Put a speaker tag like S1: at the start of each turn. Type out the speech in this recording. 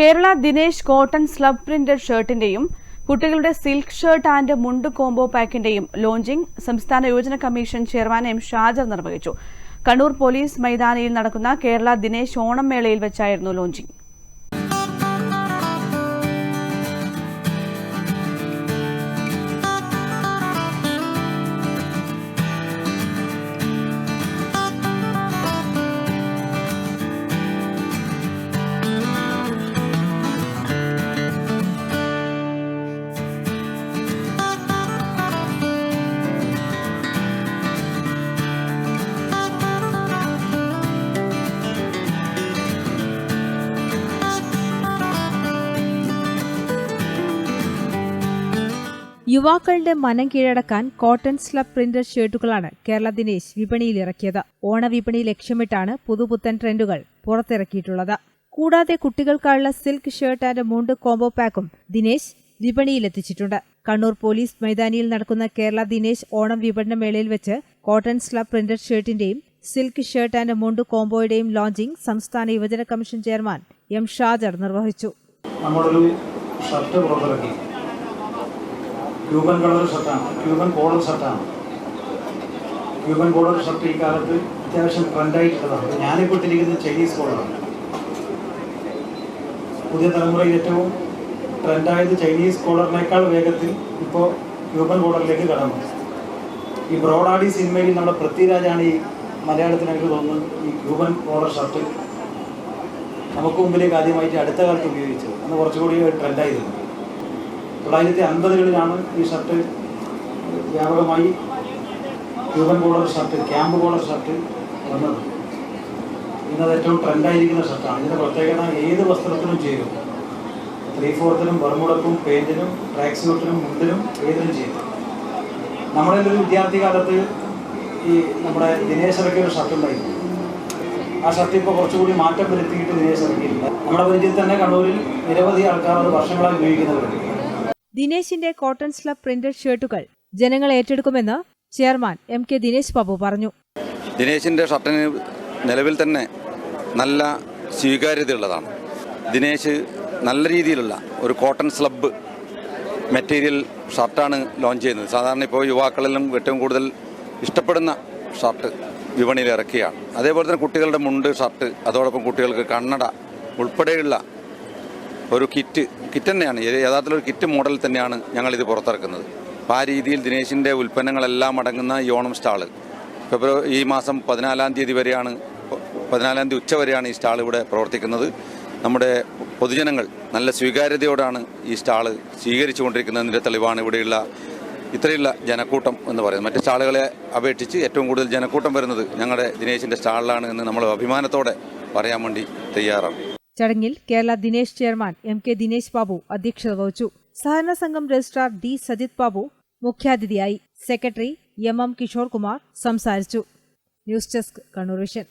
S1: Kerala Dinesh cotton slub printed ഷർട്ടിന്റെയും കുട്ടികളുടെ silk shirt and mundu combo പാക്കിന്റെയും launching സംസ്ഥാന യോജന commission chairman M Shajar നിർവഹിച്ചു. Kannur police മൈതാനിയിൽ നടക്കുന്ന കേരള ദിനേശ് ഓണം മേളയിൽ വെച്ചായിരുന്നു ലോഞ്ചിംഗ്
S2: യുവാക്കളുടെ മനം കീഴടക്കാൻ കോട്ടൺ സ്ലബ് പ്രിന്റഡ് ഷർട്ടുകളാണ് കേരള ദിനേശ് വിപണിയിൽ ഇറക്കിയത്. ഓണവിപണി ലക്ഷ്യമിട്ടാണ് പുതുപുത്തൻ ട്രെൻഡുകൾ പുറത്തിറക്കിയിട്ടുള്ളത്. കൂടാതെ കുട്ടികൾക്കായുള്ള silk shirt and mundu combo പാക്കും Dinesh വിപണിയിലെത്തിച്ചിട്ടുണ്ട് കണ്ണൂർ പോലീസ് മൈതാനിയിൽ നടക്കുന്ന കേരള ദിനേശ് ഓണം വിപണന മേളയിൽ വെച്ച് കോട്ടൺ സ്ലബ് പ്രിന്റഡ് ഷർട്ടിന്റെയും സിൽക്ക് ഷർട്ട് ആൻഡ് മുണ്ട് കോംബോയുടെയും ലോഞ്ചിംഗ് സംസ്ഥാന യുവജന കമ്മീഷൻ ചെയർമാൻ എം ഷാജർ നിർവഹിച്ചു.
S3: ഷർട്ട് പുറത്തിറക്കി. ക്യൂബൻ കളർ ഷർട്ടാണ്. ക്യൂബൻ കോളർ ഷർട്ടാണ്. ക്യൂബൻ കോളർ ഷർട്ട് ഈ കാലത്ത് അത്യാവശ്യം ട്രെൻഡായിട്ടുള്ളതാണ്. ഞാനിപ്പോൾ ഇട്ടിരിക്കുന്നത് ചൈനീസ് കോളറാണ് പുതിയ തലമുറയിൽ ഏറ്റവും ട്രെൻഡായത് ചൈനീസ് കോളറിനേക്കാൾ വേഗത്തിൽ ഇപ്പോൾ ക്യൂബൻ കോളറിലേക്ക് കടന്നു. ഈ ബ്രോഡാഡി സിനിമയിൽ നമ്മുടെ പൃഥ്വിരാജാണ് ഈ മലയാളത്തിനൊക്കെ തോന്നുന്നു ഈ ക്യൂബൻ കോളർ ഷർട്ട്. നമുക്ക് മുമ്പിലേക്ക് ആദ്യമായിട്ട് അടുത്ത കാലത്ത് ഉപയോഗിച്ചത്. അന്ന് കുറച്ചുകൂടി ട്രെൻഡായിരുന്നു. തൊള്ളായിരത്തി അൻപതുകളിലാണ് ഈ ഷർട്ട് വ്യാപകമായി Cuban collar shirt camp collar shirt വന്നത്. ഇന്നത് ഏറ്റവും ട്രെൻഡായിരിക്കുന്ന ഷർട്ടാണ്. ഇതിന്റെ പ്രത്യേകത ഏത് വസ്ത്രത്തിനും ചെയ്യും ത്രീ ഫോർത്തിനും ബർമുടക്കും പെയിന്റിനും ട്രാക്ക് സ്യൂട്ടിനും മുണ്ടിനും ഏതിനും ചെയ്യും നമ്മുടെ ഒരു വിദ്യാർത്ഥി കാലത്ത് ഈ നമ്മുടെ ദിനേശ് ഇറക്കിയ ഒരു ഷർട്ട് ഉണ്ടായിരുന്നു. ആ ഷർട്ട് ഇപ്പോൾ കുറച്ചുകൂടി മാറ്റം വരുത്തിയിട്ട് ദിനേശ് ഇറക്കിയിട്ടുണ്ട് നമ്മുടെ പരിചയത്തിൽ തന്നെ കണ്ണൂരിൽ നിരവധി ആൾക്കാർ അത് വർഷങ്ങളായി ഉപയോഗിക്കുന്നവരുണ്ട്.
S2: ദിനേശിന്റെ കോട്ടൺ സ്ലബ് പ്രിന്റഡ് ഷർട്ടുകൾ ജനങ്ങൾ ഏറ്റെടുക്കുമെന്ന് chairman M K Dinesh Babu പറഞ്ഞു.
S4: ദിനേശിന്റെ ഷർട്ടിന് നിലവിൽ തന്നെ നല്ല സ്വീകാര്യതയുള്ളതാണ്. ദിനേശ് നല്ല രീതിയിലുള്ള ഒരു കോട്ടൺ സ്ലബ് മെറ്റീരിയൽ ഷർട്ടാണ് ലോഞ്ച് ചെയ്യുന്നത്. സാധാരണ ഇപ്പോൾ യുവാക്കളിലും ഏറ്റവും കൂടുതൽ ഇഷ്ടപ്പെടുന്ന ഷർട്ട് വിപണിയിൽ ഇറക്കുകയാണ് അതേപോലെ തന്നെ കുട്ടികളുടെ മുണ്ട് ഷർട്ട് അതോടൊപ്പം കുട്ടികൾക്ക് കണ്ണട ഉൾപ്പെടെയുള്ള ഒരു കിറ്റ് കിറ്റ് തന്നെയാണ്. യഥാർത്ഥത്തിൽ ഒരു കിറ്റ് മോഡൽ തന്നെയാണ് ഞങ്ങളിത് പുറത്തിറക്കുന്നത്. അപ്പോൾ ആ രീതിയിൽ ദിനേശിന്റെ ഉൽപ്പന്നങ്ങളെല്ലാം അടങ്ങുന്ന ഈ ഓണം സ്റ്റാൾ. ഫെബ്രുവരി ഈ മാസം പതിനാലാം തീയതി വരെയാണ് പതിനാലാം തീയതി ഉച്ച വരെയാണ് ഈ സ്റ്റാൾ ഇവിടെ പ്രവർത്തിക്കുന്നത്. നമ്മുടെ പൊതുജനങ്ങൾ നല്ല സ്വീകാര്യതയോടാണ് ഈ സ്റ്റാൾ സ്വീകരിച്ചുകൊണ്ടിരിക്കുന്നതിന്റെ തെളിവാണ് ഇവിടെയുള്ള ഇത്രയുള്ള ജനക്കൂട്ടം എന്ന് പറയുന്നത്. മറ്റു സ്റ്റാളുകളെ അപേക്ഷിച്ച് ഏറ്റവും കൂടുതൽ ജനക്കൂട്ടം വരുന്നത് ഞങ്ങളുടെ ദിനേശിന്റെ സ്റ്റാളിലാണ് എന്ന് നമ്മൾ അഭിമാനത്തോടെ പറയാൻ വേണ്ടി തയ്യാറാണ്.
S2: ചടങ്ങിൽ Kerala Dinesh chairman M K Dinesh Babu അധ്യക്ഷത വഹിച്ചു. സഹകരണ സംഘം രജിസ്ട്രാർ ഡി സജിത് ബാബു മുഖ്യാതിഥിയായി secretary M M Kishore Kumar സംസാരിച്ചു. News desk Kannur vision.